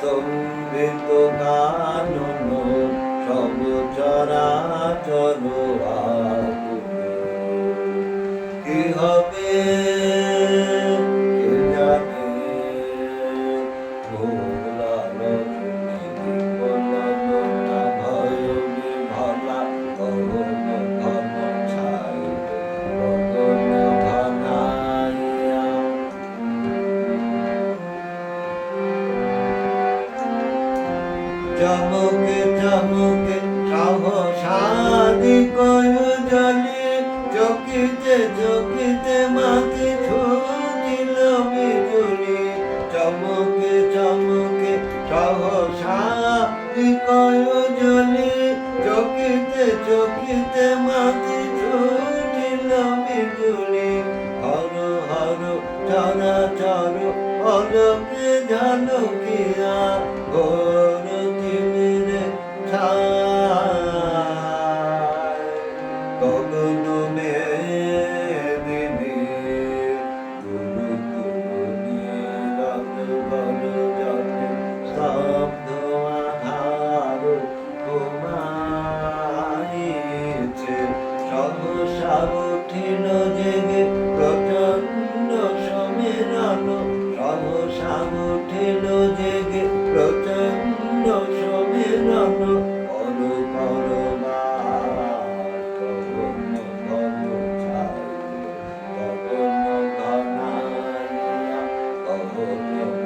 সম্বিত কানন সব চরাচর কি হবে চমকে চমকে সাহসাদি কয় জলে। চকিতে চকিতে মাকে ছুটিল বিজুলি। চমকে চমকে সাহসাদি কয় জলে। চকিতে চকিতে মাকে ছুটিল বিজুলি। হর হর, চরা, চর অলকে ঝলকিয়া ঘোর সাব উঠিল জেগে প্রচণ্ড সমেরান সব সাব উঠিল জেগে প্রচণ্ড সমেরান পর পর Oh, no.